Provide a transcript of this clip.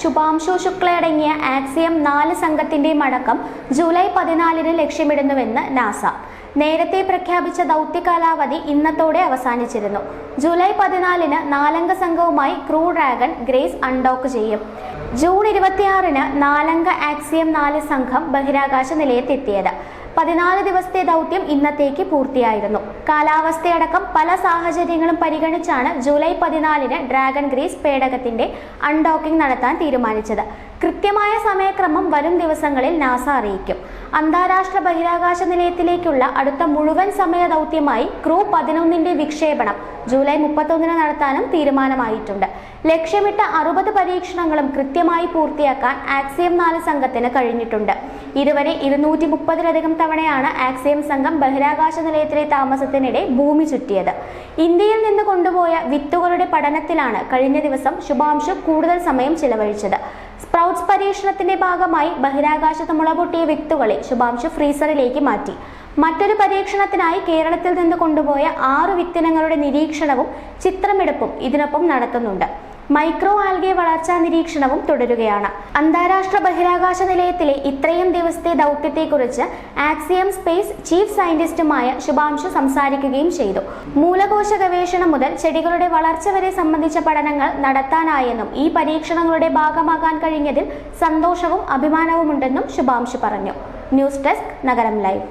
Shubhanshu ശുക്ലയടങ്ങിയ axiom നാല് സംഘത്തിന്റെയും അടക്കം July പതിനാലിന് ലക്ഷ്യമിടുന്നുവെന്ന് നാസ. നേരത്തെ പ്രഖ്യാപിച്ച ദൗത്യ കാലാവധി ഇന്നത്തോടെ അവസാനിച്ചിരുന്നു. ജൂലൈ പതിനാലിന് നാലംഗ സംഘവുമായി ക്രൂ ഡ്രാഗൺ ഗ്രേസ് അൺഡോക്ക് ചെയ്യും. ജൂൺ ഇരുപത്തിയാറിന് നാലംഗ ആക്സിയം നാല് സംഘം ബഹിരാകാശ നിലയത്തെത്തിയത്. പതിനാല് ദിവസത്തെ ദൗത്യം ഇന്നത്തേക്ക് പൂർത്തിയായിരുന്നു. കാലാവസ്ഥയടക്കം പല സാഹചര്യങ്ങളും പരിഗണിച്ചാണ് ജൂലൈ പതിനാലിന് ഡ്രാഗൺ ഗ്രീസ് പേടകത്തിന്റെ അൺഡോക്കിംഗ് നടത്താൻ തീരുമാനിച്ചത്. കൃത്യമായ സമയക്രമം വരും ദിവസങ്ങളിൽ നാസ അറിയിക്കും. അന്താരാഷ്ട്ര ബഹിരാകാശ നിലയത്തിലേക്കുള്ള അടുത്ത മുഴുവൻ സമയ ദൗത്യമായി ക്രൂ പതിനൊന്നിന്റെ വിക്ഷേപണം ജൂലൈ മുപ്പത്തൊന്നിന് നടത്താനും തീരുമാനമായിട്ടുണ്ട്. ലക്ഷ്യമിട്ട അറുപത് പരീക്ഷണങ്ങളും കൃത്യമായി പൂർത്തിയാക്കാൻ ആക്സിയം നാല് സംഘത്തിന് കഴിഞ്ഞിട്ടുണ്ട്. ഇതുവരെ ഇരുന്നൂറ്റി മുപ്പതിലധികം തവണയാണ് ആക്സിയം സംഘം ബഹിരാകാശ നിലയത്തിലെ താമസത്തിനിടെ ഭൂമി ചുറ്റിയത്. ഇന്ത്യയിൽ നിന്ന് കൊണ്ടുപോയ വിത്തുകളുടെ പഠനത്തിലാണ് കഴിഞ്ഞ ദിവസം ശുഭാംശു കൂടുതൽ സമയം ചിലവഴിച്ചത്. സ്പ്രൗട്ട്സ് പരീക്ഷണത്തിന്റെ ഭാഗമായി ബഹിരാകാശത്ത് മുളപൊട്ടിയ വിത്തുകളെ ശുഭാംശു ഫ്രീസറിലേക്ക് മാറ്റി. മറ്റൊരു പരീക്ഷണത്തിനായി കേരളത്തിൽ നിന്ന് കൊണ്ടുപോയ ആറു വിത്തിനങ്ങളുടെ നിരീക്ഷണവും ചിത്രമെടുപ്പും ഇതിനൊപ്പം നടത്തുന്നുണ്ട്. മൈക്രോ ആൽഗെ വളർച്ചാ നിരീക്ഷണവും തുടരുകയാണ്. അന്താരാഷ്ട്ര ബഹിരാകാശ നിലയത്തിലെ ഇത്രയും ദിവസത്തെ ദൗത്യത്തെക്കുറിച്ച് ആക്സിയം സ്പേസ് ചീഫ് സയന്റിസ്റ്റുമായ ശുഭാംശു സംസാരിക്കുകയും ചെയ്തു. മൂലകോശ ഗവേഷണം മുതൽ ചെടികളുടെ വളർച്ച വരെ സംബന്ധിച്ച പഠനങ്ങൾ നടത്താനായെന്നും ഈ പരീക്ഷണങ്ങളുടെ ഭാഗമാകാൻ കഴിഞ്ഞതിൽ സന്തോഷവും അഭിമാനവുമുണ്ടെന്നും ശുഭാംശു പറഞ്ഞു. News desk Nagaram live.